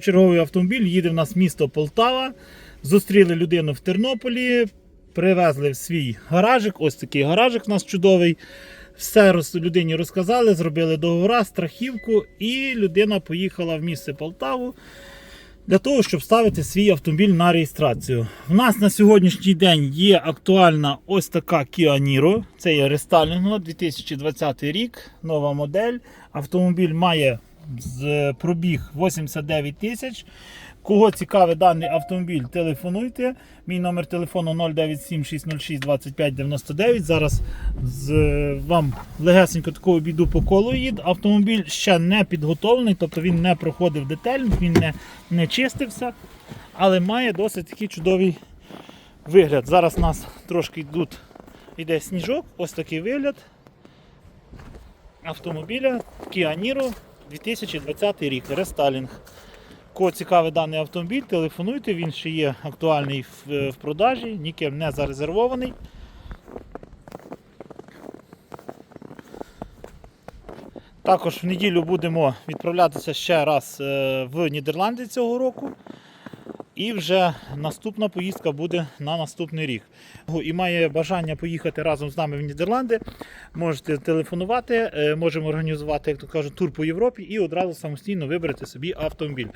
Черговий автомобіль їде в нас місто Полтава. Зустріли людину в Тернополі, привезли в свій гаражик. Ось такий гаражик у нас чудовий. Все людині розказали, зробили договора, страхівку, і людина поїхала в місце Полтаву для того, щоб ставити свій автомобіль на реєстрацію. У нас на сьогоднішній день є актуальна ось така Kia Niro. Це є рестайлінгова 2020 рік, нова модель. Автомобіль має пробіг 89 тисяч. Кого цікавий даний автомобіль, телефонуйте. Мій номер телефону 097 606 25 99. Зараз з, вам легесенько таку обійду по колу їд. Автомобіль ще не підготовлений, тобто він не проходив детельно, він не, не чистився, але має досить такий чудовий вигляд. Зараз у нас трошки йдуть, йде сніжок, ось такий вигляд автомобіля Kia Niro 2020 рік, рестайлінг. Кого цікавий даний автомобіль, телефонуйте, він ще є актуальний в, в продажі, ніким не зарезервований. Також в неділю будемо відправлятися ще раз е, в Нідерланди цього року. І вже наступна поїздка буде на наступний рік. І має бажання поїхати разом з нами в Нідерланди. Можете телефонувати, е, можемо організувати, як то кажуть, тур по Європі і одразу самостійно виберете собі автомобіль.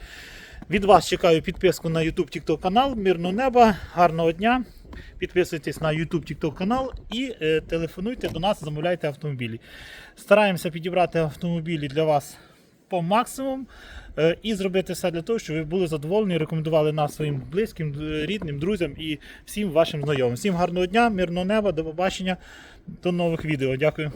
Від вас чекаю підписку на YouTube TikTok канал. Мирного неба, гарного дня. Підписуйтесь на YouTube TikTok канал і е, телефонуйте до нас, замовляйте автомобілі. Стараємося підібрати автомобілі для вас по максимуму е, і зробити все для того, щоб ви були задоволені, рекомендували нас своїм близьким, е, рідним, друзям і всім вашим знайомим. Всім гарного дня, мирного неба, до побачення, до нових відео. Дякую.